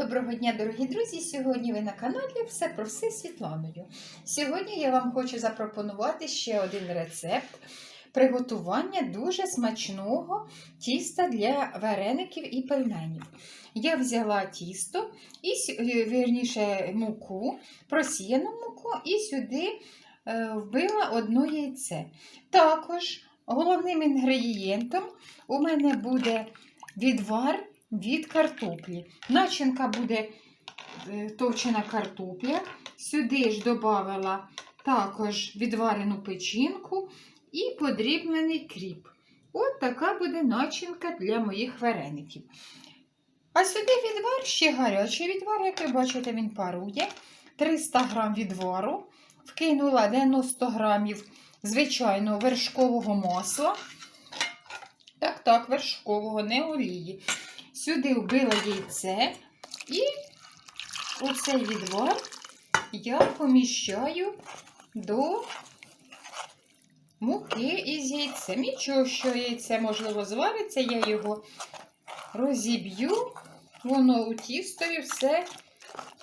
Доброго дня, дорогі друзі! Сьогодні ви на каналі Все про все з Світланою. Сьогодні я вам хочу запропонувати ще один рецепт приготування дуже смачного тіста для вареників і пельменів. Я взяла тісто, і, е, вірніше муку, просіяну муку, і сюди е, вбила одно яйце. Також головним інгредієнтом у мене буде відвар від картоплі. Начинка буде е, товчена картопля. Сюди ж додала також відварену печінку і подрібнений кріп. От така буде начинка для моїх вареників. А сюди відвар ще гарячий відвар, як ви бачите, він парує. 300 г відвару. Вкинула 90 грамів звичайного вершкового масла. Так, так, вершкового, не олії. Сюди вбила яйце і у цей відвар я поміщаю до муки із яйцем. Нічого, що яйце, можливо, звариться, я його розіб'ю, воно у тістові все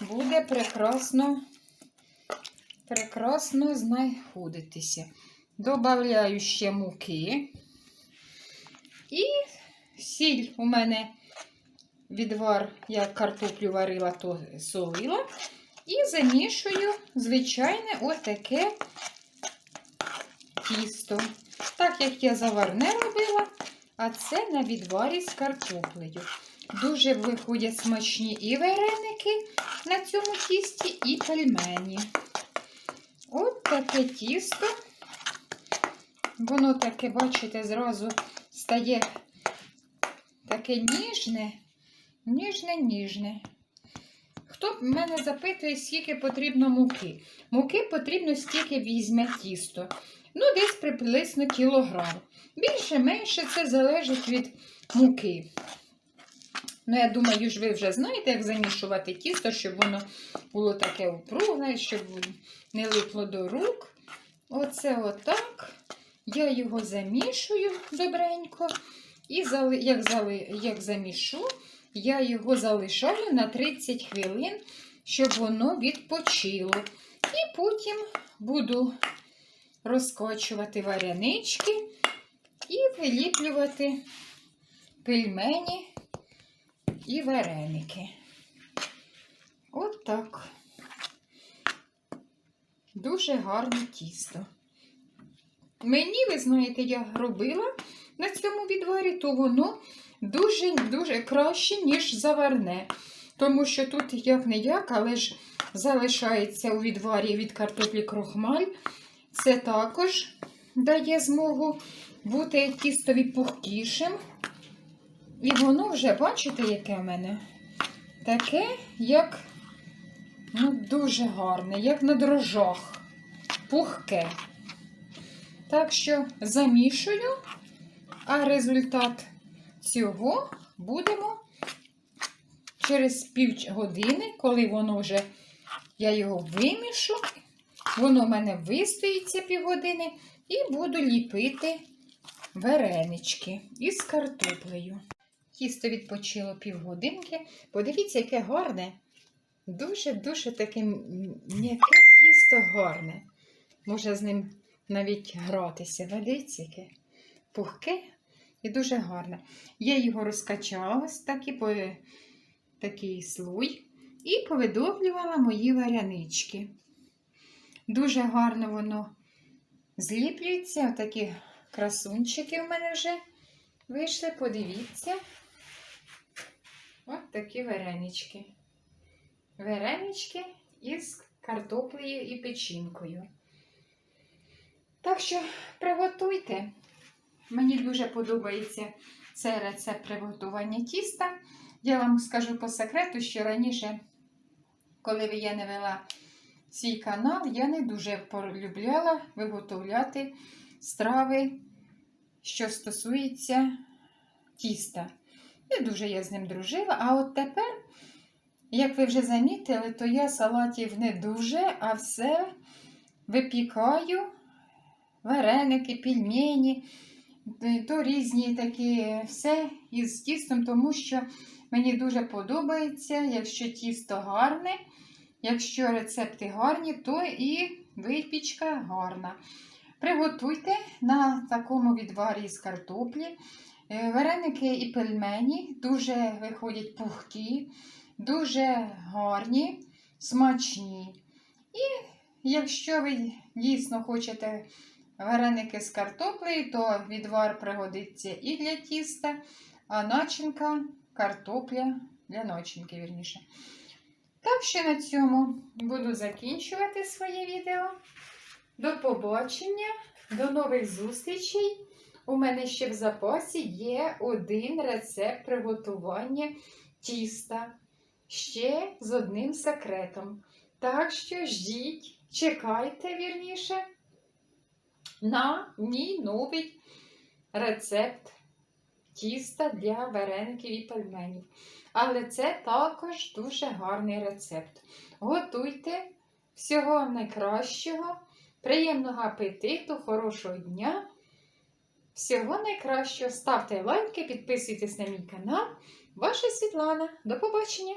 буде прекрасно, прекрасно знаходитися. Добавляю ще муки. І сіль у мене відвар, я картоплю варила, то солила. І замішую звичайне отаке тісто. Так як я заварне робила, а це на відварі з картоплею. Дуже виходять смачні і вареники на цьому тісті, і пельмені. От таке тісто. Воно таке, бачите, зразу стає таке ніжне, ніжне, ніжне. Хто мене запитує, скільки потрібно муки? Муки потрібно стільки візьме тісто. Ну, десь приблизно кілограм. Більше-менше це залежить від муки. Ну, я думаю, ж ви вже знаєте, як замішувати тісто, щоб воно було таке упруге, щоб не липло до рук. Оце отак. Я його замішую добренько. І як, як замішу, я його залишаю на 30 хвилин, щоб воно відпочило. І потім буду розкочувати варянички і виліплювати пельмені і вареники. От так. Дуже гарне тісто. Мені, ви знаєте, я робила на цьому відварі, то воно дуже-дуже краще, ніж заварне. Тому що тут як не як, але ж залишається у відварі від картоплі крохмаль. Це також дає змогу бути тістові пухкішим. І воно вже, бачите, яке в мене? Таке, як ну, дуже гарне, як на дрожжах. Пухке. Так що замішую, а результат цього будемо через пів години, коли воно вже я його вимішу, воно в мене вистоїться півгодини, і буду ліпити варенички із картоплею. Тісто відпочило півгодинки. Подивіться, яке гарне. Дуже-дуже таке м'яке тісто гарне. Можна з ним навіть гратися. Дивіться, яке пухке і дуже гарне. Я його розкачала ось так по такий слой і повидоблювала мої варянички. Дуже гарно воно зліплюється. Отакі красунчики в мене вже вийшли, подивіться. От такі варенички. Варенички із картоплею і печінкою. Так що приготуйте. Мені дуже подобається цей рецепт приготування тіста. Я вам скажу по секрету, що раніше, коли я не вела свій канал, я не дуже полюбляла виготовляти страви, що стосується тіста. Не дуже я з ним дружила. А от тепер, як ви вже замітили, то я салатів не дуже, а все випікаю вареники, пельмені, то різні такі все із тістом, тому що Мені дуже подобається, якщо тісто гарне, якщо рецепти гарні, то і випічка гарна. Приготуйте на такому відварі з картоплі. Е, Вареники і пельмені дуже виходять пухкі, дуже гарні, смачні. І якщо ви дійсно хочете вареники з картоплею, то відвар пригодиться і для тіста, а начинка картопля для начинки, вірніше. Так що на цьому буду закінчувати своє відео. До побачення, до нових зустрічей. У мене ще в запасі є один рецепт приготування тіста. Ще з одним секретом. Так що ждіть, чекайте вірніше на мій новий рецепт тіста для вареників і пельменів. Але це також дуже гарний рецепт. Готуйте всього найкращого, приємного апетиту, хорошого дня. Всього найкращого. Ставте лайки, підписуйтесь на мій канал. Ваша Світлана. До побачення!